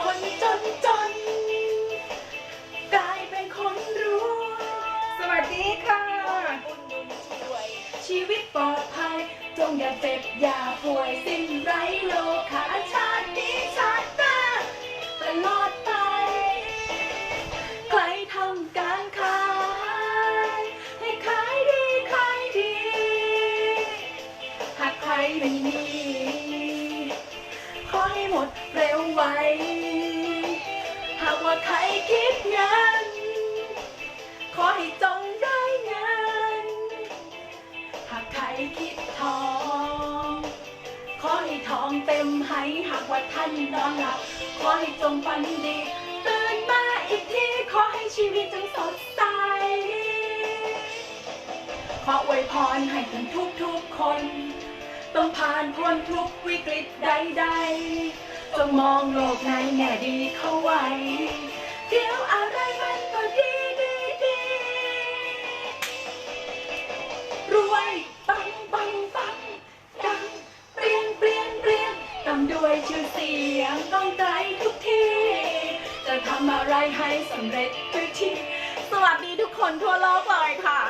คนจนจนกลายเป็นคนรวยสวัสดีค่ะชีวิตปลอดภัย จงอย่าเจ็บอย่าป่วยสิ้นไรโลกาชาติ คิดเงิน ขอให้จงได้เงิน หากใครคิดทอง ขอให้ทองเต็มให้หากว่าท่านนอนหลับ ขอให้จงฝันดีตื่นมาอีกทีขอให้ชีวิตจงสดใส ขออวยพรให้ถึงทุกทุกคน ต้องผ่านพ้นทุกวิกฤตใดๆจงมองโลกในแง่ดีเข้าไว้เดี๋ยว รวยปังปังปังดังเปลี่ยนเปลี่ยนเปลี่ยนตามด้วยชื่อเสียงก้องไกลทุกที่ จะทำอะไรให้สำเร็จทุกทีสวัสดีทุกคนทั่วโลกเลยค่ะ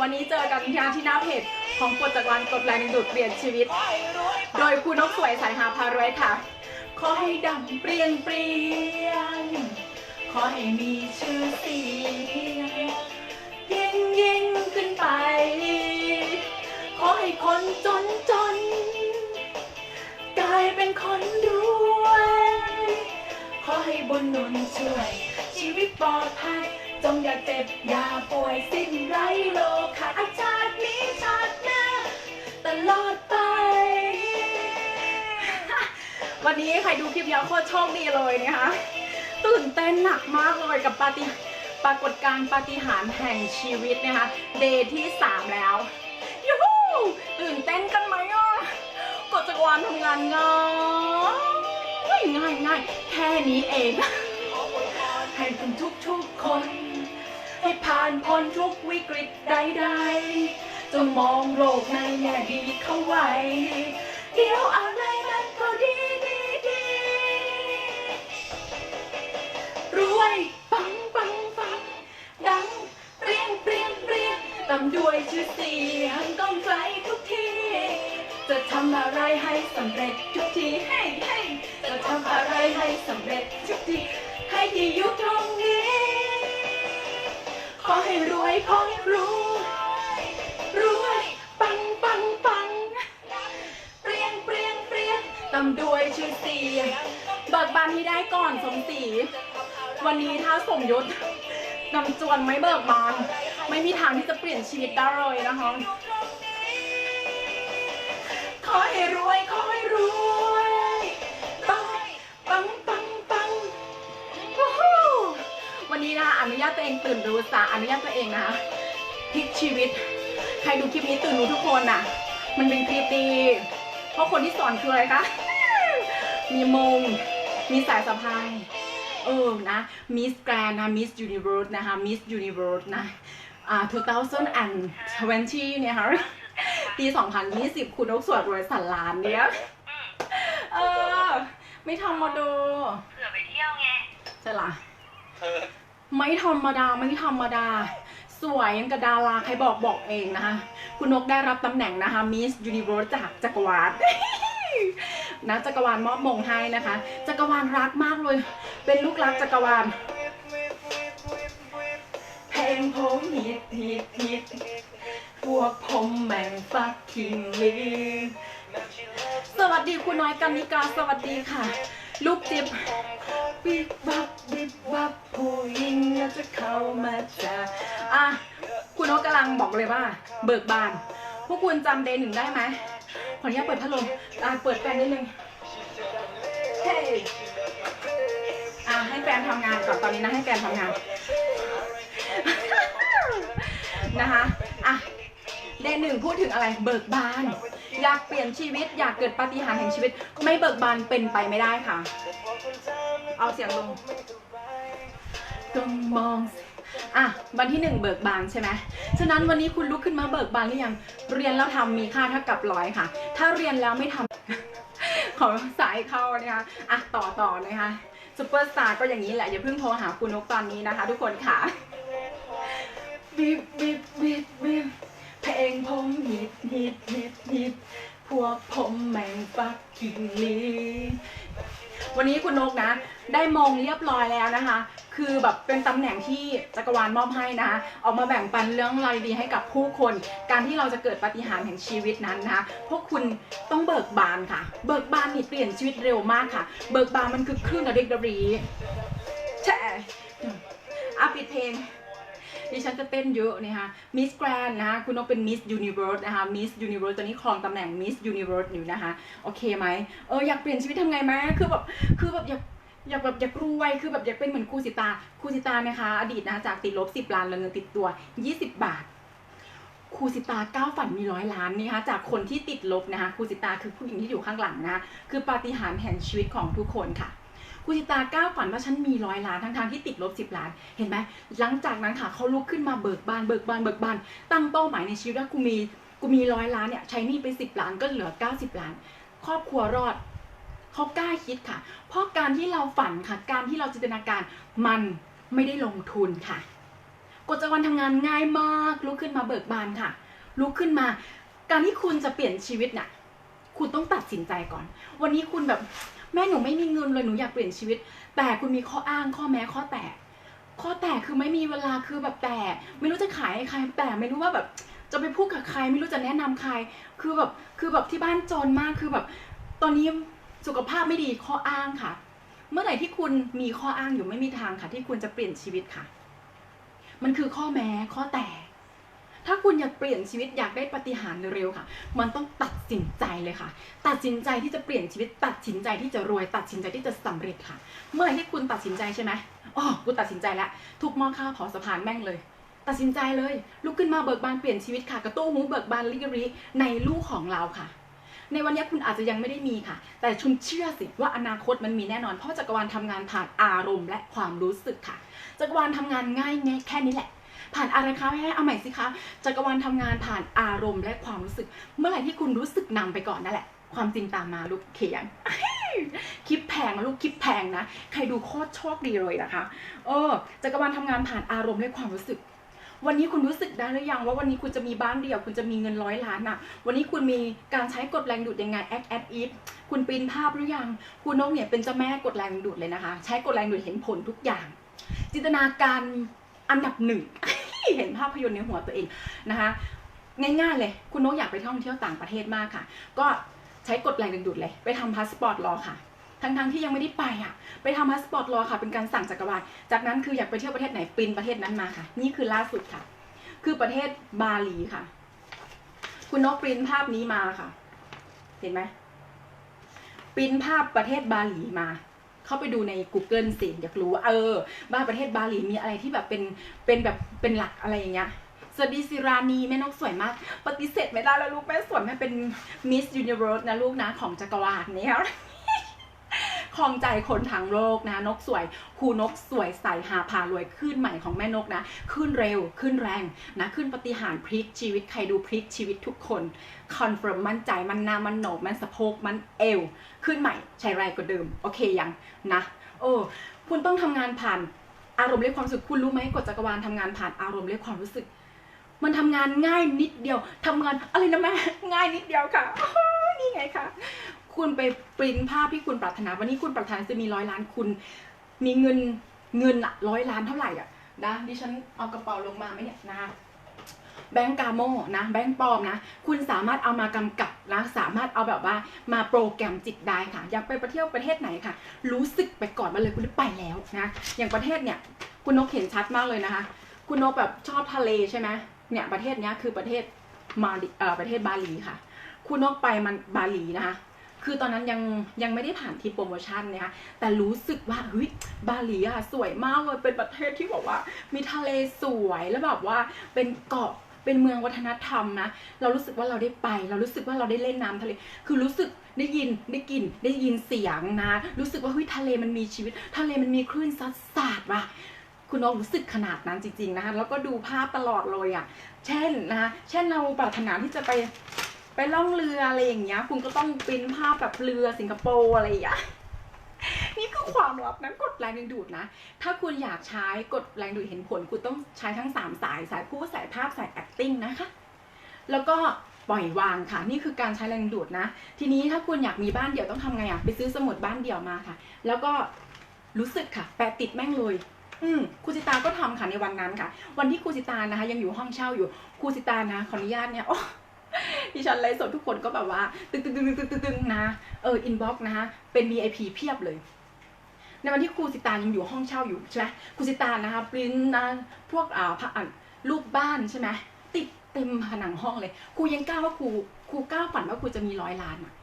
วันนี้เจอกันที่ที่หน้าเพจของกฎจักรวาลกฎแรงดึงดูดเปลี่ยนชีวิต โดยคุณนกสวยสายหาพารวยค่ะ ขอให้ดังเปลี่ยนเปลี่ยนขอให้มีชื่อเสียง นจนจน กลายเป็นคนรวย ขอให้บุญหนุนช่วย ชีวิตปลอดภัย จงอย่าเจ็บอย่าป่วยสิ้นไรโลกาชาตินี้ชาติหน้าตลอดไป วันนี้ใครดูคลิปยาวโคตรโชคดีเลยนะคะตื่นเต้นหนักมากเลยกับปาฏิปรากฏการณ์ปาฏิหาริย์แห่งชีวิตนะคะ เดย์ที่ 3 แล้ว วานทำงานง่ายง่ายง่ายแค่นี้เอง ให้คุณทุกทุกคน ให้ผ่านพ้นทุกวิกฤตใดๆจงมองโลกในแง่ดีเข้าไว้ เดี๋ยวำอะไรให้สำเร็จทุกทีให้ให้จะทำอะไรให้สำเร็จทุกทีให้ที่อยู่ตรงนี้ ขอให้รวยขอให้รวยรวยปังปังปังเปรี้ยงเปรี้ยงเปรี้ยงตามด้วยชื่อเสียงเบิกบานที่ได้ก่อนสมศรีวันนี้ถ้าสมยศนำจวนไม่เบิกบาน ไม่มีทางที่จะเปลี่ยนชีวิตได้เลยนะคะ ขอให้รวย ขอให้รวยปังปังปังปังวู้ฮู้วันนี้นะคะอนุญาตตัวเองตื่นรู้สาอนุญาตตัวเองนะคะพลิกชีวิต ใครดูคลิปนี้ตื่นรู้ทุกคนน่ะ มันเป็นคลิปดี เพราะคนที่สอนคืออะไรคะ มีมง มีสายสะพาย เออ นะ มิสแกรนนะ มิสยูนิเวิร์สนะคะ มิสยูนิเวิร์สนะ อ่า 2020 เนี่ยค่ะ ปี 2020 คุณนกสวดรวยสันล้านเนี่ยเออ ไม่ธรรมดาเผื่อไปเที่ยวไงใช่ละไม่ธรรมดาไม่ธรรมดา สวยยังกับดาราใครบอกบอกเองนะคะ คุณนกได้รับตำแหน่งนะคะ Miss Universe จากจักรวาลนะจักรวาลมอบมงให้นะคะ จักรวาลรักมากเลย เป็นลูกรักจักรวาลเพลงผมฮิตฮิตฮิต พวกผมแม่งฟักคิงลีสวัสดีคุณน้อยกันนิกาสวัสดีค่ะ ลูกจิ๊บวิบวับวิบวับผู้หญิงน่าจะเข้ามาจ้าอะคุณนกกำลังบอกเลยว่า เบิกบาน พวกคุณจำเดย์หนึ่งได้ไหมขออนุญาตเปิดพัดลมอะเปิดแฟนนิดนึงเฮ้ยอะให้แฟนทำงานก่อนตอนนี้นะให้แฟนทำงานนะคะ อะ เดย์หนึ่งพูดถึงอะไรเบิกบาน อยากเปลี่ยนชีวิตอยากเกิดปาฏิหาริย์แห่งชีวิต ไม่เบิกบานเป็นไปไม่ได้ค่ะ เอาเสียงลงต้องมองอะวันที่หนึ่งเบิกบานใช่ไหมฉะนั้นวันนี้คุณลุกขึ้นมาเบิกบานหรือยังเรียนแล้วทำมีค่าเท่ากับร้อยค่ะ ถ้าเรียนแล้วไม่ทำขอสายเข้านะคะอะต่อต่อนะคะซูเปอร์สตาร์ก็อย่างนี้แหละอย่าเพิ่งโทรหาคุณนกตอนนี้นะคะ ทุกคนค่ะบิบบิบบิบบิบ เพลงผมฮิตฮิตฮิตฮิตพวกผมแม่งฟักกิ้งลีวันนี้คุณนกนะ ได้มงเรียบร้อยแล้วนะคะ คือแบบเป็นตำแหน่งที่จักรวาลมอบให้นะคะออกมาแบ่งปันเรื่องราวดีๆให้กับผู้คน การที่เราจะเกิดปฏิหารแห่งชีวิตนั้นนะคะพวกคุณต้องเบิกบานค่ะ เบิกบานนี่เปลี่ยนชีวิตเร็วมากค่ะ เบิกบานมันคือคลื่นระดิกระรีแช่อะปิดเพลง ดิฉันจะเต้นเยอะนะคะมิสแกรนนะคะคุณนกเป็นมิสยูนิเวิร์สนะคะมิสยูนิเวิร์สตอนนี้ครองตำแหน่งมิสยูนิเวิร์สอยู่นะคะ โอเคไหมเอออยากเปลี่ยนชีวิตทำไงไหมคือแบบคือแบบอยากอยากแบบอยากรวยคือแบบอยากเป็นเหมือนครูสิตาครูสิตานะคะ อดีตนะคะจากติดลบ10ล้านเหลือเงินติดตัว20บาทครูสิตาก้าวฝันมีร้อยล้านนี่นะคะจากคนที่ติดลบนะคะครูสิตาคือผู้หญิงที่อยู่ข้างหลังนะคะคือปาฏิหาริย์แห่งชีวิตของทุกคนค่ะ ครูสิตาก้าวฝันว่าฉันมีร้อยล้านทั้งๆที่ติดลบ10ล้าน เห็นไหมหลังจากนั้นค่ะเขาลุกขึ้นมาเบิกบานเบิกบานเบิกบาน ตั้งเป้าหมายในชีวิตว่ากูมีกูมีร้อยล้านเนี่ยใช้นี่ไป10ล้านก็เหลือ90ล้าน ครอบครัวรอดเขากล้าคิดค่ะ เพราะการที่เราฝันค่ะ การที่เราจินตนาการมันไม่ได้ลงทุนค่ะกฎจักรวาลทำงานง่ายมากลุกขึ้นมาเบิกบานค่ะลุกขึ้นมา การที่คุณจะเปลี่ยนชีวิตน่ะ คุณต้องตัดสินใจก่อน วันนี้คุณแบบ แม่หนูไม่มีเงินเลยหนูอยากเปลี่ยนชีวิต แต่คุณมีข้ออ้างข้อแม้ข้อแตกข้อแตกคือไม่มีเวลาคือแบบแต่ไม่รู้จะขายให้ใครแต่ไม่รู้ว่าแบบจะไปพูดกับใคร ไม่รู้จะแนะนำใคร คือแบบคือแบบที่บ้านจนมากคือแบบ ตอนนี้สุขภาพไม่ดีข้ออ้างค่ะ เมื่อไหร่ที่คุณมีข้ออ้างอยู่ไม่มีทางค่ะ ที่คุณจะเปลี่ยนชีวิตค่ะ มันคือข้อแม้ข้อแต่ ถ้าคุณอยากเปลี่ยนชีวิตอยากได้ปฏิหารเร็วๆค่ะ มันต้องตัดสินใจเลยค่ะ ตัดสินใจที่จะเปลี่ยนชีวิต ตัดสินใจที่จะรวย ตัดสินใจที่จะสำเร็จค่ะ เมื่อไหร่ที่คุณตัดสินใจใช่ไหมอ๋อกูตัดสินใจแล้วทุกมอข้าวเผาสะพานแม่งเลย ตัดสินใจเลย ลุกขึ้นมาเบิกบานเปลี่ยนชีวิตค่ะ กระตู้หูเบิกบานลิกรีในลูกของเราค่ะในวันนี้คุณอาจจะยังไม่ได้มีค่ะ แต่ชุมเชื่อสิว่าอนาคตมันมีแน่นอน เพราะจักรวาลทำงานผ่านอารมณ์และความรู้สึกค่ะ จักรวาลทำงานง่ายง่แค่นี้แหละ ผ่านอะไรคะให้เอาใหม่สิคะจักรวาลทำงานผ่านอารมณ์และความรู้สึก เมื่อไหร่ที่คุณรู้สึกนำไปก่อนนั่นแหละ ความจริงตามมาลูกเขียนคลิปแพงนะลูกคลิปแพงนะใครดูโคตรโชคดีเลยนะคะเออจักรวาลทำงานผ่านอารมณ์และความรู้สึก วันนี้คุณรู้สึกได้หรือยังว่าวันนี้คุณจะมีบ้านเดี่ยว คุณจะมีเงินร้อยล้านอะวันนี้คุณมีการใช้กฎแรงดูดยังไงแอคแอดอีฟคุณปรินภาพหรือยังคุณนกเนี่ยเป็นเจ้าแม่กฎแรงดูดเลยนะคะ ใช้กฎแรงดูดเห็นผลทุกอย่าง จินตนาการอันดับหนึ่ง เห็นภาพยนตร์ในหัวตัวเองนะคะ ง่ายๆเลย คุณนกอยากไปท่องเที่ยวต่างประเทศมากค่ะ ก็ใช้กฎแรงดึงดูดเลย ไปทำพาสปอร์ตรอค่ะทั้งๆที่ยังไม่ได้ไปอะ ไปทำพาสปอร์ตรอค่ะ เป็นการสั่งจักรวาล จากนั้นคืออยากไปเที่ยวประเทศไหนปินประเทศนั้นมาค่ะ นี่คือล่าสุดค่ะ คือประเทศบาหลีค่ะ คุณนกปริ้นภาพนี้มาค่ะ เห็นไหมปริ้นภาพประเทศบาหลีมา เข้าไปดูใน Google สิอยากรู้ว่าเออ บ้านประเทศบาหลีมีอะไรที่แบบเป็นเป็นแบบเป็นหลักอะไรอย่างเงี้ยสวัสดีสิรานีแม่นกสวยมาก ปฏิเสธไม่ได้แล้วลูกแม่สวยแม่เป็นมิสยูนิเวิร์สนะลูกนะของจักรวาลเนี่ย คลองใจคนทั้งโลกนะนกสวยครูนกสวยใสหาพารวยขึ้นใหม่ของแม่นกนะ ขึ้นเร็วขึ้นแรงนะขึ้นปฏิหารพลิกชีวิตใครดูพลิกชีวิตทุกคนคอนเฟิร์มมั่นใจมันหนามันโหนกมันสะโพกมันเอว ขึ้นใหม่ใช้แรงกว่าเดิม โอเคยังนะโอ้คุณต้องทำงานผ่านอารมณ์และความรู้สึกคุณรู้ไหมกฎจักรวาลทำงานผ่านอารมณ์และความรู้สึก มันทำงานง่ายนิดเดียวทำงานอะไรนะแม่ง่ายนิดเดียวค่ะนี่ไงคะ คุณไปปริ้นภาพที่คุณปรารถนา วันนี้คุณปรารถนาจะมีร้อยล้านคุณ มีเงินเงินอะร้อยล้านเท่าไหร่อะนะดิฉันเอากระเป๋าลงมาไหมเนี่ยนะแบงก์กาโมนะแบงก์ปลอมนะ คุณสามารถเอามากำกับนะสามารถเอาแบบว่ามาโปรแกรมจิตได้ค่ะ อยากไปประเที่ยวประเทศไหนค่ะ รู้สึกไปก่อนมาเลยคุณไปแล้วนะ อย่างประเทศเนี่ย คุณนกเห็นชัดมากเลยนะคะ คุณนกแบบชอบทะเลใช่ไหมเนี่ยประเทศเนี้ยคือประเทศมาดิเอ่อประเทศบาหลีค่ะ คุณนกไปมันบาหลีนะคะ คือตอนนั้นยังยังไม่ได้ผ่านทริปโปรโมชั่นนะคะแต่รู้สึกว่าเฮ้ยบาหลีอะสวยมากเลยเป็นประเทศที่บอกว่า มีทะเลสวยแล้วแบบว่าเป็นเกาะเป็นเมืองวัฒนธรรมนะ เรารู้สึกว่าเราได้ไป เรารู้สึกว่าเราได้เล่นน้ำทะเล คือรู้สึกได้ยินได้กลิ่นได้ยินเสียงนะ รู้สึกว่าเฮ้ยทะเลมันมีชีวิต ทะเลมันมีคลื่นซัดสาดว่ะ คุณนกรู้สึกขนาดนั้นจริงๆนะคะ แล้วก็ดูภาพตลอดเลยอะ เช่นนะคะเช่นเราปรารถนาที่จะไป ไปล่องเรืออะไรอย่างเงี้ย คุณก็ต้องปริ้นภาพแบบเรือสิงคโปร์อะไรอย่างเงี้ยนี่คือความลับนะกดแรงดึงดูดนะ ถ้าคุณอยากใช้กดแรงดูดเห็นผล คุณต้องใช้ทั้ง 3 สาย สายพูดสายภาพสาย acting นะคะ แล้วก็ปล่อยวางค่ะ นี่คือการใช้แรงดูดนะ ทีนี้ถ้าคุณอยากมีบ้านเดี่ยวต้องทำไงอะไปซื้อสมุดบ้านเดี่ยวมาค่ะ แล้วก็รู้สึกค่ะ แปะติดแม่งเลยอืมครูสิตาก็ทำค่ะในวันนั้นค่ะ วันที่ครูสิตานะคะ ยังอยู่ห้องเช่าอยู่ครูสิตานะขออนุญาตเนี่ยโอ้ ดิฉันไลฟ์สดทุกคนก็แบบว่า ตึงตึงตึงตึงตึงตึงนะเอออินบ็อกซ์นะเป็น VIP เพียบเลย ในวันที่ครูสิตายังอยู่ห้องเช่าอยู่ใช่ไหมครูสิตานะคะปริ้นนะพวกอ่าพระอ่านรูปบ้านใช่ไหมติดเต็มผนังห้องเลยครูยังกล้าว่าครูครูกล้าฝันว่าครูจะมีร้อยล้านอะ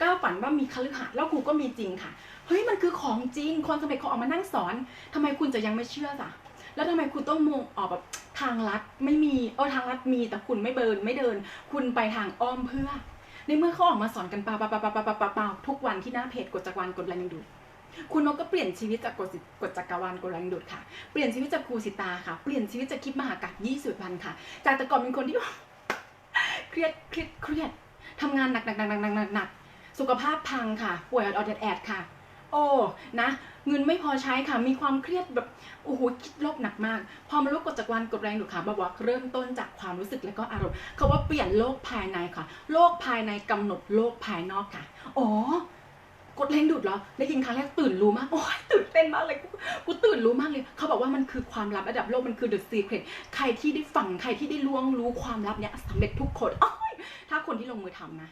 กล้าฝันว่ามีคฤหาสน์แล้วครูก็มีจริงค่ะเฮ้ยมันคือของจริงคนสำเร็จเขาออกมานั่งสอนทำไมคุณจะยังไม่เชื่อจ้ะแล้วทำไมคุณต้องมองออกแบบ ทางลัดไม่มีเออทางลัดมีแต่คุณไม่เบินไม่เดิน คุณไปทางอ้อมเพื่อ ในเมื่อเขาออกมาสอนกันเปล่าเปล่าเปล่าเปล่าเปล่าเปล่าปาทุกวันที่หน้าเพจกดจักรวาลกดแรงดูดคุณนกก็เปลี่ยนชีวิตจากกดกดจักรวาลกดแรงดูดค่ะ เปลี่ยนชีวิตจากครูสิตาค่ะ เปลี่ยนชีวิตจากคลิปมหากัดยี่สิบวันค่ะ จากแต่ก่อนเป็นคนที่เครียดเครียดเครียดทำงานหนักหนักหนักหนักหนักหนักหนักสุขภาพพังค่ะ ป่วยออดแอดค่ะ โอ้นะเงินไม่พอใช้ค่ะมีความเครียดแบบโอ้โหคิดลบหนักมาก พอมารู้กฎจักรวาลกดแรงดูดค่ะบอกว่าเริ่มต้นจากความรู้สึกและก็อารมณ์เขาว่าเปลี่ยนโลกภายในค่ะ โลกภายในกำหนดโลกภายนอกค่ะอ๋อกดแรงดูดเหรอ ได้ยินครั้งแรกตื่นรู้มาก โอ้ยตื่นเต้นมากเลย กูกูตื่นรู้มากเลย เขาบอกว่ามันคือความลับระดับโลก มันคือ the secret ใครที่ได้ฟัง ใครที่ได้ล้วงรู้ความลับเนี้ยสำเร็จทุกคนอ้ยถ้าคนที่ลงมือทำนะ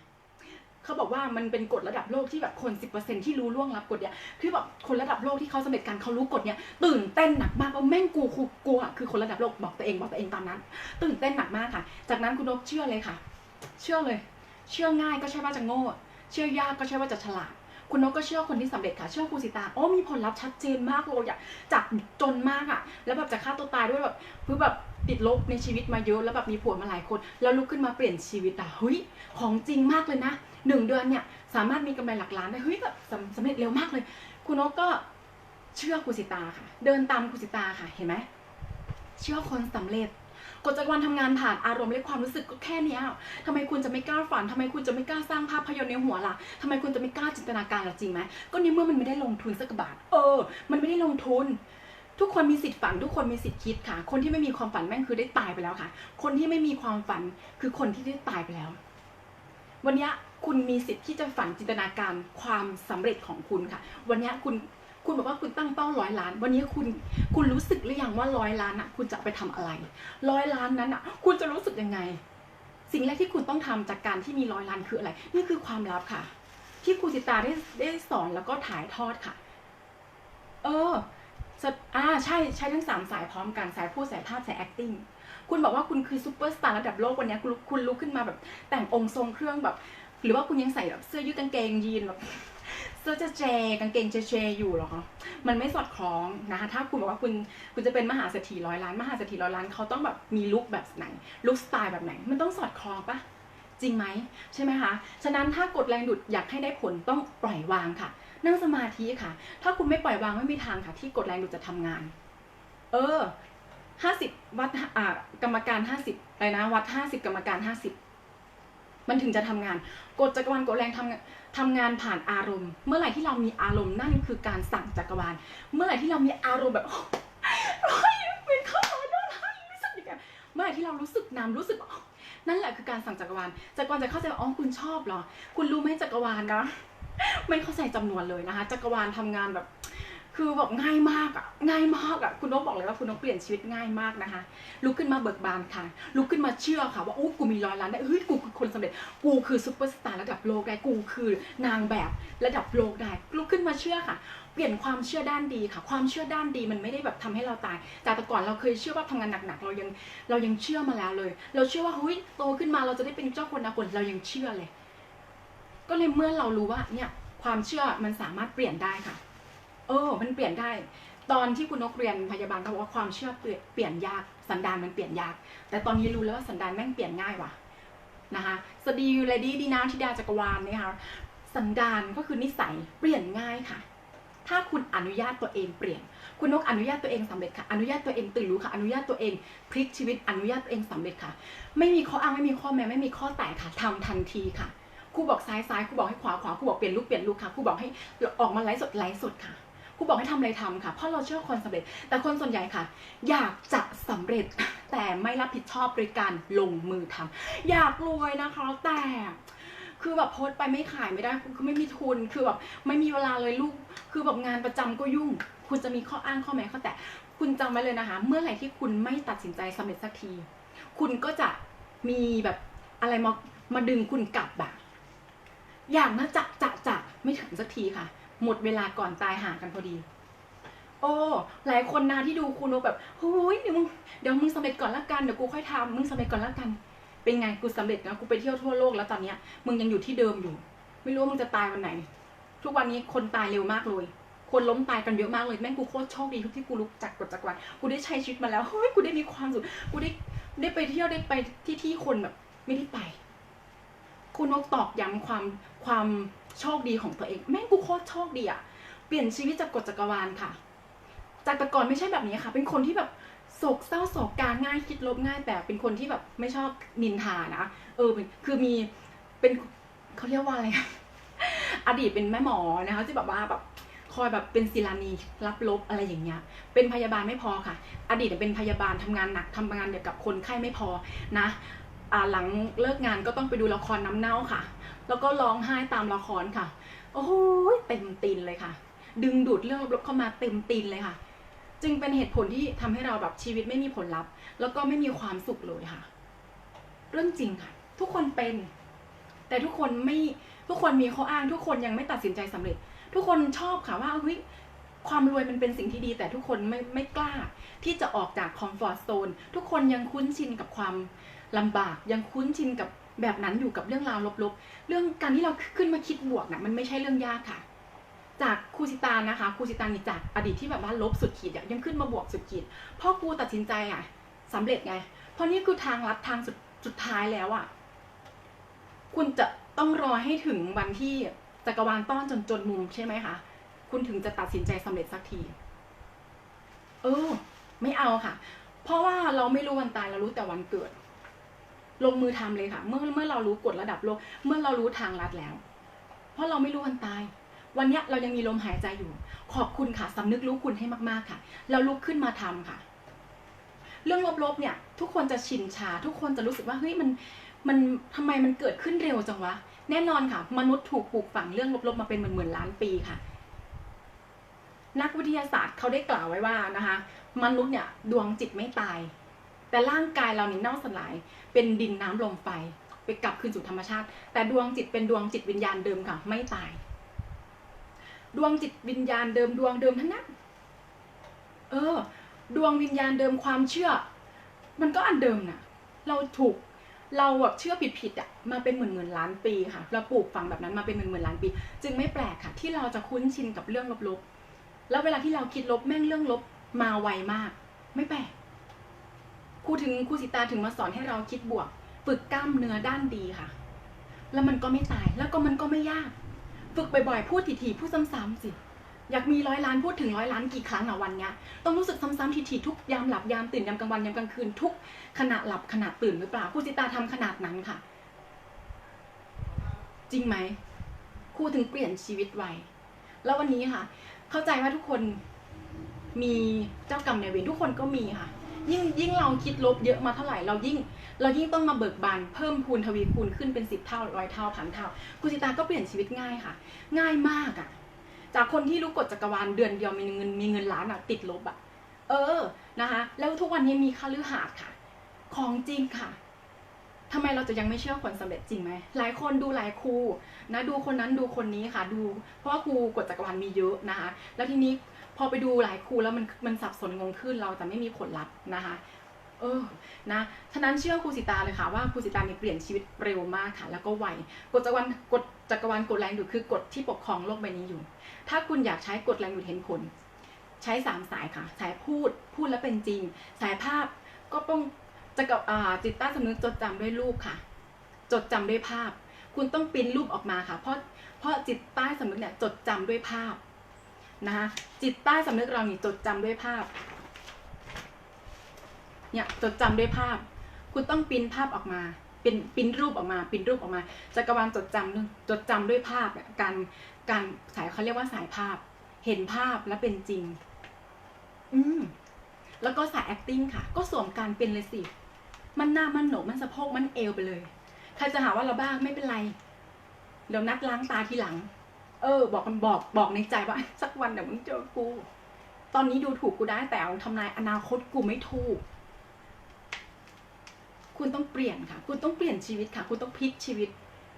เขาบอกว่ามันเป็นกฎระดับโลกที่แบบคน 10%ที่รู้ล่วงลับกฎเนี้ยคือแบบคนระดับโลกที่เขาสำเร็จกันเขารู้กฎเนี้ยตื่นเต้นหนักมากว่าแม่งกูกูกลัวคือคนระดับโลกบอกตัวเองบอกตัวเองตามนั้น ตื่นเต้นหนักมากค่ะ จากนั้นคุณนกเชื่อเลยค่ะ เชื่อเลย เชื่อง่ายก็ใช่ว่าจะโง่ เชื่อยากก็ใช่ว่าจะฉลาดคุณนกก็เชื่อคนที่สำเร็จค่ะ เชื่อครูสิตา โอ้มีผลลัพธ์ชัดเจนมากเลยอะจากจนมากอะแล้วแบบจะฆ่าตัวตายด้วยแบบเพื่อแบบติดลบในชีวิตมาเยอะ แล้วแบบมีผัวมาหลายคน แล้วลุกขึ้นมาเปลี่ยนชีวิตอะเฮ้ย ของจริงมากเลยนะ หนึ่งเดือนเนี่ยสามารถมีกำไรหลักล้านได้เฮ้ยแบบสำสำเร็จเร็วมากเลยคุณนกก็เชื่อครูสิตาค่ะ เดินตามครูสิตาค่ะเห็นไหมเชื่อคนสำเร็จกฎจักรวาลทำงานผ่านอารมณ์และความรู้สึกก็แค่นี้ยทำไมคุณจะไม่กล้าฝันทำไมคุณจะไม่กล้าสร้างภาพยนตร์ในหัวล่ะทำไมคุณจะไม่กล้าจินตนาการล่ะจริงไหมก็ในเมื่อมันไม่ได้ลงทุนสักบาท เออ มันไม่ได้ลงทุน ทุกคนมีสิทธิ์ฝัน ทุกคนมีสิทธิ์คิดค่ะ คนที่ไม่มีความฝันแม่งคือได้ตายไปแล้วค่ะ คนที่ไม่มีความฝันคือคนที่ได้ตายไปแล้ว วันนี้ คุณมีสิทธิ์ที่จะฝันจินตนาการความสำเร็จของคุณค่ะ วันนี้คุณคุณบอกว่าคุณตั้งเป้าร้อยล้าน วันนี้คุณคุณรู้สึกหรือยังว่าร้อยล้านอะ คุณจะไปทำอะไรร้อยล้านนั้นอะ คุณจะรู้สึกยังไง สิ่งแรกที่คุณต้องทำจากการที่มีร้อยล้านคืออะไร นี่คือความลับค่ะ ที่ครูสิตาได้ได้สอนแล้วก็ถ่ายทอดค่ะ เออสะอ่าใช่ใช้ทั้งสามสายพร้อมกันสายพูดสายภาพสาย acting คุณบอกว่าคุณคือซูเปอร์สตาร์ระดับโลกวันนี้คุณคุณลุกขึ้นมาแบบแต่งองค์ทรงเครื่องแบบ หรือว่าคุณยังใส่แบบเสื้อยืดกางเกงยีนแบบเสื้อเจเจกางเกงเจเจอยู่หรอคะมันไม่สอดคล้องนะคะถ้าคุณบอกว่าคุณคุณจะเป็นมหาเศรษฐีร้อยล้าน มหาเศรษฐีร้อยล้านเขาต้องแบบมีลุคแบบไหนลุคสไตล์แบบไหน มันต้องสอดคล้องปะจริงไหมใช่ไหมคะฉะนั้นถ้ากดแรงดุดอยากให้ได้ผลต้องปล่อยวางค่ะ นั่งสมาธิค่ะ ถ้าคุณไม่ปล่อยวางไม่มีทางค่ะ ที่กดแรงดุดจะทำงาน เออห้าสิบวัดอ่ากรรมการห้าสิบอะไรนะวัดห้าสิบกรรมการห้าสิบ มันถึงจะทำงาน กฎจักรวาลกฎแรงทำทำงานผ่านอารมณ์ เมื่อไหร่ที่เรามีอารมณ์นั่นคือการสั่งจักรวาล เมื่อไหร่ที่เรามีอารมณ์แบบโอ้ยเป็นเข้ามาโดนหันรู้สึกอย่างเงี้ยเมื่อไหร่ที่เรารู้สึกนำรู้สึกอ๋อนั่นแหละคือการสั่งจักรวาล จักรวาลจะเข้าใจว่าอ๋อคุณชอบเหรอ คุณรู้ไหมจักรวาลนะ ไม่เข้าใจจำนวนเลยนะคะ จักรวาลทำงานแบบ คือแบบง่ายมากอะง่ายมากอะคุณนกบอกเลยว่าคุณนกเปลี่ยนชีวิตง่ายมากนะคะ ลุกขึ้นมาเบิกบานค่ะ ลุกขึ้นมาเชื่อค่ะ ว่าโอ้กูมีร้อยล้านได้เฮ้ยกูคือคนสำเร็จ กูคือซุปเปอร์สตาร์ระดับโลกได้กูคือนางแบบระดับโลกได้ ลุกขึ้นมาเชื่อค่ะ เปลี่ยนความเชื่อด้านดีค่ะ ความเชื่อด้านดีมันไม่ได้แบบทำให้เราตายจากแต่ก่อนเราเคยเชื่อว่าทำงานหนักๆเรายังเรายังเชื่อมาแล้วเลย เราเชื่อว่าเฮ้ยโตขึ้นมาเราจะได้เป็นเจ้าคนนะคนเรายังเชื่อเลย ก็เลยเมื่อเรารู้ว่าเนี่ยความเชื่อมันสามารถเปลี่ยนได้ค่ะ เออ มันเปลี่ยนได้ ตอนที่คุณนกเรียนพยาบาลเขาบอกว่าความเชื่อเปลี่ยนยากสันดานมันเปลี่ยนยาก แต่ตอนนี้รู้แล้วว่าสันดานแม่งเปลี่ยนง่ายว่ะนะคะสดีเลดี้ดีนาธิดาจักรวาลนะคะสันดานก็คือนิสัยเปลี่ยนง่ายค่ะ ถ้าคุณอนุญาตตัวเองเปลี่ยน คุณนกอนุญาตตัวเองสำเร็จค่ะ อนุญาตตัวเองตื่นรู้ค่ะ อนุญาตตัวเองพลิกชีวิต อนุญาตตัวเองสำเร็จค่ะ ไม่มีข้ออ้างไม่มีข้อแม้ไม่มีข้อแตกค่ะทำทันทีค่ะครูบอกซ้ายซ้ายครูบอกให้ขวาขวาครูบอกเปลี่ยนลูกเปลี่ยนลูกค่ะครูบอกให้ออกมาไลฟ์สดไลฟ์สดค่ะ ครูบอกให้ทำอะไรทำค่ะ เพราะเราเชื่อคนสำเร็จ แต่คนส่วนใหญ่ค่ะ อยากจะสำเร็จแต่ไม่รับผิดชอบโดยการลงมือทำอยากรวยนะคะแต่คือแบบโพสต์ไปไม่ขายไม่ได้คือไม่มีทุนคือแบบไม่มีเวลาเลยลูก คือแบบงานประจำก็ยุ่ง คุณจะมีข้ออ้างข้อแม้ข้อแต่ คุณจำไว้เลยนะคะ เมื่อไหร่ที่คุณไม่ตัดสินใจสำเร็จสักที คุณก็จะมีแบบอะไรมามาดึงคุณกลับแบบอย่างนะจะจะจะไม่ถึงสักทีค่ะ หมดเวลาก่อนตายห่างกันพอดี โอ้ หลายคนนะที่ดูคุณนกแบบเฮ้ยเดี๋ยวมึงเดี๋ยวมึงสำเร็จก่อนละกันเดี๋ยวกูค่อยทำมึงสำเร็จก่อนละกัน เป็นไงกูสำเร็จนะกูไปเที่ยวทั่วโลกแล้วตอนเนี้ย มึงยังอยู่ที่เดิมอยู่ ไม่รู้ว่ามึงจะตายวันไหน ทุกวันนี้คนตายเร็วมากเลยคนล้มตายกันเยอะมากเลยแม่งกูโคตรโชคดีทุกที่กูลุกจากกฎจักรวาลกูได้ใช้ชีวิตมาแล้วเฮ้ยกูได้มีความสุขกูได้ได้ไปเที่ยวได้ไปที่ที่คนแบบไม่ได้ไป คุณนกตอกย้ำความความ โชคดีของตัวเอง แม่งกูโคตรโชคดีอะเปลี่ยนชีวิตจากกฎจักรวาลค่ะ จากแต่ก่อนไม่ใช่แบบนี้ค่ะ เป็นคนที่แบบโศกเศร้าโศกการง่ายคิดลบง่ายแต่เป็นคนที่แบบไม่ชอบนินทานะ เออคือมีเป็นเขาเรียกว่าอะไรอดีตเป็นแม่หมอนะคะที่แบบว่าแบบคอยแบบเป็นศิลานีรับลบอะไรอย่างเงี้ย เป็นพยาบาลไม่พอค่ะ อดีตเป็นพยาบาลทำงานหนักทำงานเกี่ยวกับคนไข้ไม่พอนะอ่าหลังเลิกงานก็ต้องไปดูละครน้ำเน่าค่ะ แล้วก็ร้องไห้ตามละครค่ะ โอ้โหเต็มตีนเลยค่ะ ดึงดูดเรื่องลบๆเข้ามาเต็มตีนเลยค่ะ จึงเป็นเหตุผลที่ทำให้เราแบบชีวิตไม่มีผลลัพธ์ แล้วก็ไม่มีความสุขเลยค่ะ เรื่องจริงค่ะ ทุกคนเป็น แต่ทุกคนไม่ทุกคนมีข้ออ้างทุกคนยังไม่ตัดสินใจสำเร็จ ทุกคนชอบค่ะว่าเฮ้ยความรวยมันเป็นสิ่งที่ดี แต่ทุกคนไม่ไม่กล้า ที่จะออกจากคอมฟอร์ z โซนทุกคนยังคุ้นชินกับความลำบากยังคุ้นชินกับ แบบนั้นอยู่กับเรื่องราวลบๆ เรื่องการที่เราขึ้นมาคิดบวกนะมันไม่ใช่เรื่องยากค่ะ จากครูสิตานนะคะครูสิตานนี่จากอดีตที่แบบว่าลบสุดขีดยังขึ้นมาบวกสุดขีดพ่อครูตัดสินใจอะสำเร็จไง เพราะนี่คือทางลัดทางสุดสุดท้ายแล้วอะคุณจะต้องรอให้ถึงวันที่จักรวาลต้อนจนจนมุมใช่ไหมคะคุณถึงจะตัดสินใจสำเร็จสักที เออ ไม่เอาค่ะ เพราะว่าเราไม่รู้วันตายเรารู้แต่วันเกิด ลงมือทำเลยค่ะ เมื่อเมื่อเรารู้กฎระดับโลก เมื่อเรารู้ทางลัดแล้ว เพราะเราไม่รู้วันตาย วันนี้เรายังมีลมหายใจอยู่ ขอบคุณค่ะสำนึกรู้คุณให้มากๆค่ะแล้วลุกขึ้นมาทำค่ะ เรื่องลบๆเนี่ย ทุกคนจะชินชา ทุกคนจะรู้สึกว่าเฮ้ยมันมันทำไมมันเกิดขึ้นเร็วจังวะ แน่นอนค่ะ มนุษย์ถูกปลูกฝังเรื่องลบๆมาเป็นหมื่นๆล้านปีค่ะ นักวิทยาศาสตร์เขาได้กล่าวไว้ว่านะคะ มนุษย์เนี่ยดวงจิตไม่ตาย แต่ร่างกายเรานี่เน่าสลาย เป็นดินน้ำลมไฟไปกลับคืนสู่ธรรมชาติ แต่ดวงจิตเป็นดวงจิตวิญญาณเดิมค่ะ ไม่ตาย ดวงจิตวิญญาณเดิมดวงเดิมทั้งนั้นเออ ดวงวิญญาณเดิมความเชื่อ มันก็อันเดิมน่ะ เราถูกเราแบบเชื่อผิดๆอะมาเป็นหมื่นหมื่นล้านปีค่ะเราปลูกฝังแบบนั้นมาเป็นหมื่นหมื่นล้านปี จึงไม่แปลกค่ะ ที่เราจะคุ้นชินกับเรื่องลบๆแล้วเวลาที่เราคิดลบแม่งเรื่องลบมาไวมาก ไม่แปลก ครูถึงครูสิตาถึงมาสอนให้เราคิดบวก ฝึกกล้ามเนื้อด้านดีค่ะ แล้วมันก็ไม่ตายแล้วก็มันก็ไม่ยาก ฝึกบ่อยๆพูดถี่ๆพูดซ้ำๆสิอยากมีร้อยล้านพูดถึงร้อยล้านกี่ครั้งอะวันเนี้ยต้องรู้สึกซ้ำๆทีๆทุกยามหลับยามตื่นยามกลางวันยามกลางคืนทุกขณะหลับขณะตื่นหรือเปล่าครูสิตาทำขนาดนั้นค่ะ จริงไหมครูถึงเปลี่ยนชีวิตไวแล้ววันนี้ค่ะ เข้าใจว่าทุกคนมีเจ้ากรรมนายเวรทุกคนก็มีค่ะ ยิ่งยิ่งเราคิดลบเยอะมาเท่าไหร่เรายิ่ง เรายิ่งต้องมาเบิกบานเพิ่มพูนทวีคูณขึ้นเป็นสิบเท่าร้อยเท่าพันเท่าครูสิตาก็เปลี่ยนชีวิตง่ายค่ะ ง่ายมากอะจากคนที่รู้กฎจักรวาลเดือนเดียวมีเงินมีเงินล้านอะติดลบอะเออนะคะ แล้วทุกวันนี้มีค่าลือหาดค่ะ ของจริงค่ะทำไมเราจะยังไม่เชื่อคนสำเร็จจริงไหม หลายคนดูหลายครูนะดูคนนั้นดูคนนี้ค่ะ ดู เพราะว่าครูกฎจักรวาลมีเยอะนะคะ แล้วทีนี้ พอไปดูหลายครูแล้วมันมันสับสนงงขึ้นเราแต่ไม่มีผลลัพธ์นะคะเออนะฉะนั้นเชื่อครูสิตาเลยค่ะว่าครูสิตาเนี่ยเปลี่ยนชีวิตเร็วมากค่ะ แล้วก็ไวกฎจักรวาลกฎจักรวาลกฎแรงดูดคือกฎที่ปกครองโลกใบนี้อยู่ ถ้าคุณอยากใช้กฎแรงดูดเห็นผล ใช้สามสายค่ะ สายพูดพูดแล้วเป็นจริง สายภาพก็ต้องจะกับอ่าจิตใต้สำนึกจดจำด้วยรูปค่ะ จดจำด้วยภาพ คุณต้องปิ้นรูปออกมาค่ะ เพราะเพราะจิตใต้สำนึกเนี่ยจดจำด้วยภาพ นะคะจิตใต้สำนึกเรานี่จดจำด้วยภาพ เนี่ยจดจำด้วยภาพ คุณต้องปิ้นภาพออกมาเป็นปิ้นรูปออกมาปิ้นรูปออกมาจักรวาลจดจำจดจำด้วยภาพการการสายเขาเรียกว่าสายภาพ เห็นภาพและเป็นจริง อืมแล้วก็สาย acting ค่ะ ก็สวมการเป็นเลยสิ มันหน้ามันโหนกมันสะโพกมันเอวไปเลย ใครจะหาว่าเราบ้าไม่เป็นไร เดี๋ยวนัดล้างตาทีหลัง เออ บอกกันบอกบอกในใจว่าสักวันเดี๋ยวมึงเจอกู ตอนนี้ดูถูกกูได้แต่เอาทำนายอนาคตกูไม่ถูก คุณต้องเปลี่ยนค่ะ คุณต้องเปลี่ยนชีวิตค่ะ คุณต้องพลิกชีวิต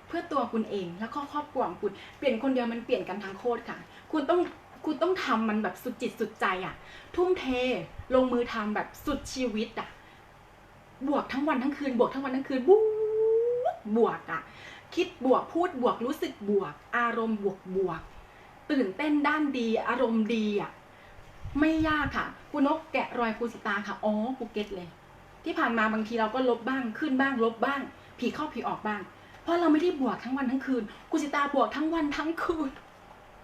เพื่อตัวคุณเอง แล้วก็ครอบครัวของคุณ เปลี่ยนคนเดียวมันเปลี่ยนกันทั้งโคตรค่ะ คุณต้องคุณต้องทำมันแบบสุดจิตสุดใจอะทุ่มเทลงมือทำแบบสุดชีวิตอะบวกทั้งวันทั้งคืน บวกทั้งวันทั้งคืนบวกบวกอะ คิดบวกพูดบวกรู้สึกบวก อารมณ์บวกบวก ตื่นเต้นด้านดีอารมณ์ดีอะไม่ยากค่ะคุณนกแกะรอยครูสิตาค่ะอ๋อกูเก็ตเลย ที่ผ่านมาบางทีเราก็ลบบ้างขึ้นบ้างลบบ้าง ผีเข้าผีออกบ้าง เพราะเราไม่ได้บวกทั้งวันทั้งคืนกุสิตาบวกทั้งวันทั้งคืน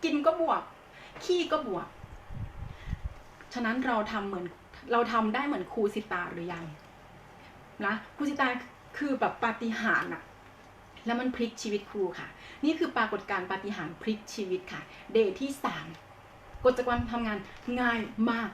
กินก็บวก ขี้ก็บวก ฉะนั้นเราทำเหมือนเราทำได้เหมือนครูสิตาหรือยังนะครูสิตาคือแบบปาฏิหาริย์อะ แล้วมันพลิกชีวิตครูค่ะ นี่คือปรากฏการณ์ปาฏิหาริย์พลิกชีวิตค่ะ เดย์ที่สามกฎจักรวาลทำงานง่ายมาก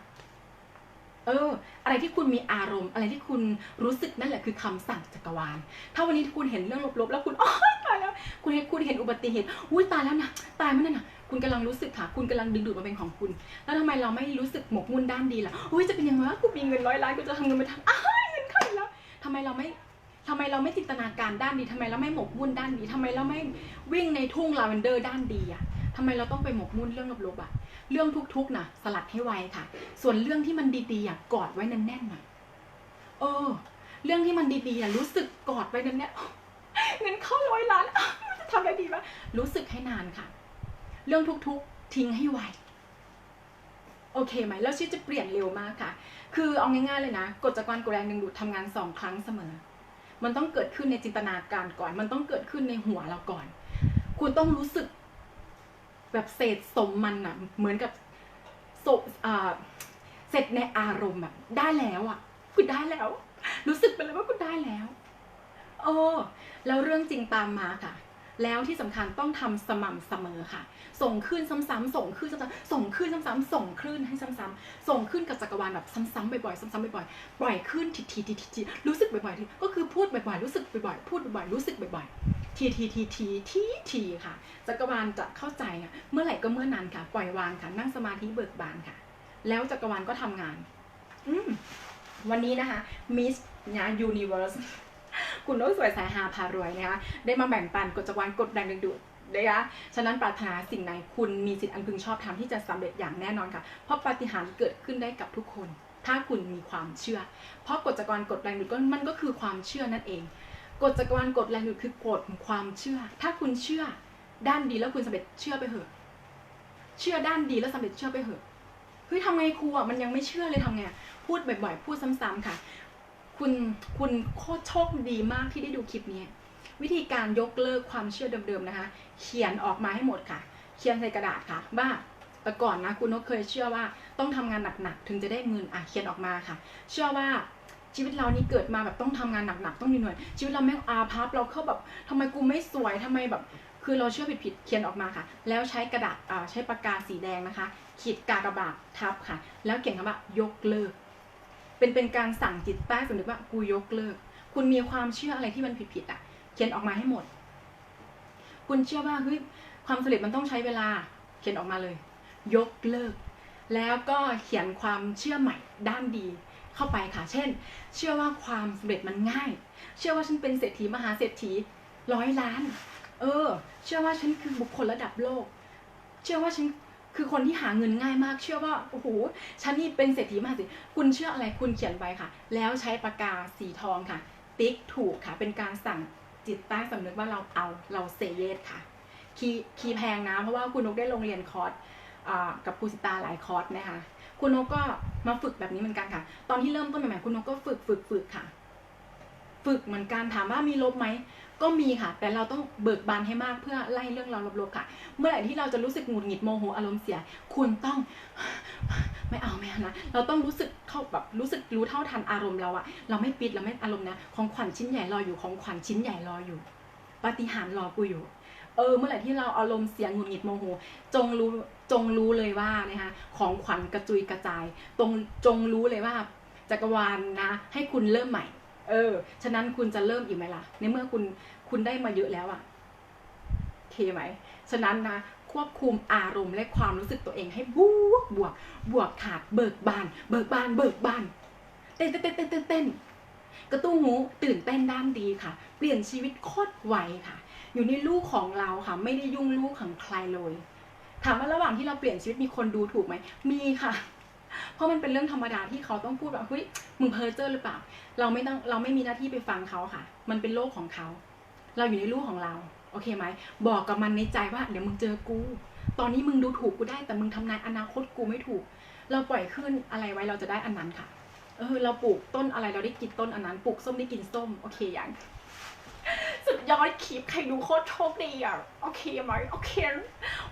เออ อะไรที่คุณมีอารมณ์ อะไรที่คุณรู้สึกนั่นแหละคือคำสั่งจักรวาล ถ้าวันนี้คุณเห็นเรื่องลบๆ แล้วคุณอ๋อตายแล้ว คุณเห็นคุณเห็นอุบัติเหตุ อุ้ยตายแล้วนะตายมันนั่นน่ะคุณกำลังรู้สึกค่ะ คุณกำลังดึงดูดมาเป็นของคุณ แล้วทำไมเราไม่รู้สึกหมกมุ่นด้านดีล่ะ อุ้ยจะเป็นยังไงวะกูมีเงินร้อยล้านกูจะทำเงินไปทำอ้ายเงินเข้าแล้วทำไมเราไม่ ทำไมเราไม่จินตนาการด้านดีทำไมเราไม่หมกมุ่นด้านดีทำไมเราไม่วิ่งในทุ่งลาเวนเดอร์ด้านดีอะทำไมเราต้องไปหมกมุ่นเรื่องลบๆอะ เรื่องทุกๆนะสลัดให้ไวค่ะ ส่วนเรื่องที่มันดีๆอะกอดไว้แน่นๆหน่อยเออ เรื่องที่มันดีๆอะรู้สึกกอดไว้แน่นๆเงินเข้าร้อยล้านจะทำอะไรดีวะรู้สึกให้นานค่ะ เรื่องทุกๆ ทิ้งให้ไวโอเคไหมแล้วชีวิตจะเปลี่ยนเร็วมากค่ะ คือเอาง่ายๆเลยนะกฎจักรวาลกฎแรงดึงดูดทำงานสองครั้งเสมอ มันต้องเกิดขึ้นในจินตนาการก่อน มันต้องเกิดขึ้นในหัวเราก่อน คุณต้องรู้สึก แบบเศษสมมันอะเหมือนกับศพอ่าเสร็จในอารมณ์แบบได้แล้วอะคุณได้แล้ว รู้สึกไปเลยว่าคุณได้แล้ว โอ้แล้วเรื่องจริงตามมาค่ะ แล้วที่สำคัญต้องทำสม่ำเสมอค่ะ ส่งคลื่นซ้ำๆส่งคลื่นซ้ำๆส่งคลื่นซ้ำๆส่งคลื่นให้ซ้ำๆส่งคลื่นกับจักรวาลแบบซ้ำๆบ่อยๆซ้ำๆบ่อยๆปล่อยคลื่นทีๆทีๆรู้สึกบ่อยๆทีก็คือพูดบ่อยๆรู้สึกบ่อยๆพูดบ่อยๆรู้สึกบ่อยๆทีทีทีทีทีทีค่ะ จักรวาลจะเข้าใจค่ะเมื่อไหร่ก็เมื่อนั้นค่ะ ปล่อยวางค่ะนั่งสมาธิเบิกบานค่ะ แล้วจักรวาลก็ทำงาน อืวันนี้นะคะมิสนะยูนิเว r ร์ส คุณโลกสวยสายฮาพารวยนะคะได้มาแบ่งปันกฎจักรวาลกดแรงดึงดูดนะคะฉะนั้นปรารถนาสิ่งไหนคุณมีสิทธิ์อันพึงชอบทำที่จะสำเร็จอย่างแน่นอนค่ะ เพราะปาฏิหาริย์เกิดขึ้นได้กับทุกคน ถ้าคุณมีความเชื่อ เพราะกฎจักรวาลกดแรงดูดก็มันก็คือความเชื่อนั่นเองกฎจักรวาลกฎแรงดูดคือกฎของความเชื่อ ถ้าคุณเชื่อด้านดีแล้วคุณสำเร็จเชื่อไปเถอะ เชื่อด้านดีแล้วสำเร็จเชื่อไปเถอะเฮ้ยทำไงครูอะมันยังไม่เชื่อเลยทำไงพูดบ่อยๆพูดซ้ำๆค่ะ คุณคุณโคตรโชคดีมากที่ได้ดูคลิปนี้ วิธีการยกเลิกความเชื่อเดิมๆนะคะ เขียนออกมาให้หมดค่ะ เขียนใส่กระดาษค่ะ ว่าแต่ก่อนนะคุณนกเคยเชื่อว่าต้องทำงานหนักๆถึงจะได้เงินอะเขียนออกมาค่ะ เชื่อว่าชีวิตเรานี่เกิดมาแบบต้องทำงานหนักๆต้องมีหน่วย ชีวิตเราแม่งอาพับเราเข้าแบบทำไมกูไม่สวยทำไมแบบ คือเราเชื่อผิดๆเขียนออกมาค่ะ แล้วใช้กระดาษอ่าใช้ปากกาสีแดงนะคะ ขีดกากบาททับค่ะ แล้วเขียนคำว่ายกเลิก เป็นเป็นการสั่งจิตใต้สำนึกว่ากูยกเลิก คุณมีความเชื่ออะไรที่มันผิดๆอะ เขียนออกมาให้หมด คุณเชื่อว่าเฮ้ยความสำเร็จมันต้องใช้เวลา เขียนออกมาเลย ยกเลิก แล้วก็เขียนความเชื่อใหม่ด้านดีเข้าไปค่ะ เช่น เชื่อว่าความสำเร็จมันง่าย เชื่อว่าฉันเป็นเศรษฐีมหาเศรษฐีร้อยล้าน เออ เชื่อว่าฉันคือบุคคลระดับโลก เชื่อว่าฉัน คือคนที่หาเงินง่ายมากเชื่อว่าโอ้โหฉันนี่เป็นเศรษฐีมหาเศรษฐีคุณเชื่ออะไรคุณเขียนไว้ค่ะ แล้วใช้ปากกาสีทองค่ะ ติ๊กถูกค่ะ เป็นการสั่งจิตใต้สำนึกว่าเราเอาเราเซเยสค่ะ คีคีแพงนะ เพราะว่าคุณนกได้ลงเรียนคอร์สกับครูสิตาหลายคอร์สนะคะคุณนกก็มาฝึกแบบนี้เหมือนกันค่ะ ตอนที่เริ่มต้นใหม่ๆคุณนกก็ฝึกฝึกฝึกค่ะ ฝึกเหมือนกันถามว่ามีลบไหม ก็มีค่ะ แต่เราต้องเบิกบานให้มากเพื่อไล่เรื่องเราลบๆค่ะ เมื่อไหร่ที่เราจะรู้สึกหงุดหงิดโมโหอารมณ์เสีย คุณต้องไม่เอาไม่นะ เราต้องรู้สึกเข้าแบบรู้สึกรู้เท่าทันอารมณ์เราอะเราไม่ปิดเราไม่อารมณ์นะ ของขวัญชิ้นใหญ่รออยู่ของขวัญชิ้นใหญ่รออยู่ ปฏิหารรอกูอยู่ เออ เมื่อไหร่ที่เราอารมณ์เสียงหงุดหงิดโมโห จงรู้จงรู้เลยว่านะคะของขวัญกระจุยกระจาย ตรงจงรู้เลยว่าจักรวาลนะให้คุณเริ่มใหม่ เออ ฉะนั้นคุณจะเริ่มอีกไหมล่ะ ในเมื่อคุณคุณได้มาเยอะแล้วอะเคไหม ฉะนั้นนะควบคุมอารมณ์และความรู้สึกตัวเองให้บวกบวก บวกขาดเบิกบาน เบิกบาน เบิกบานเต้นเต้นเต้นเต้นเต้นเต้นกระตุ้นหูตื่นเต้นด้านดีค่ะ เปลี่ยนชีวิตโคตรไวค่ะ อยู่ในลูกของเราค่ะ ไม่ได้ยุ่งลูกของใครเลย ถามว่าระหว่างที่เราเปลี่ยนชีวิตมีคนดูถูกไหมมีค่ะ เพราะมันเป็นเรื่องธรรมดาที่เขาต้องพูดว่าเฮ้ยมึงเพ้อเจ้อหรือเปล่า เราไม่ต้องเราไม่มีหน้าที่ไปฟังเขาค่ะ มันเป็นโลกของเขา เราอยู่ในลูกของเรา โอเคไหม บอกกับมันในใจว่า เดี๋ยวมึงเจอกู ตอนนี้มึงดูถูกกูได้ แต่มึงทำนายอนาคตกูไม่ถูก เราปล่อยขึ้นอะไรไว้เราจะได้อันนั้นค่ะ เออ เราปลูกต้นอะไรเราได้กินต้นอันนั้น ปลูกส้มได้กินส้ม โอเคยังสุดยอดคลิปใครดูโคตรโชคดีอะ โอเคไหมโอเค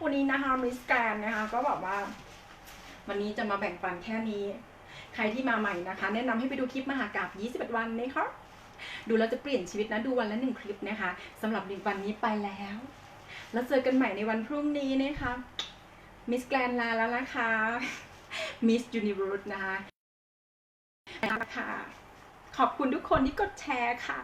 วันนี้นะคะมิสแกรนนะคะ ก็แบบว่า วันนี้จะมาแบ่งปันแค่นี้ ใครที่มาใหม่นะคะ แนะนำให้ไปดูคลิปมหากราบ21 วันนะคะดูแล้วจะเปลี่ยนชีวิตนะดูวันละหนึ่งคลิปนะคะสำหรับหนึ่งวันนี้ไปแล้ว แล้วเจอกันใหม่ในวันพรุ่งนี้นะคะมิสแกรนลาแล้วนะคะมิสยูนิเวิร์สนะคะค่ะขอบคุณทุกคนที่กดแชร์ค่ะ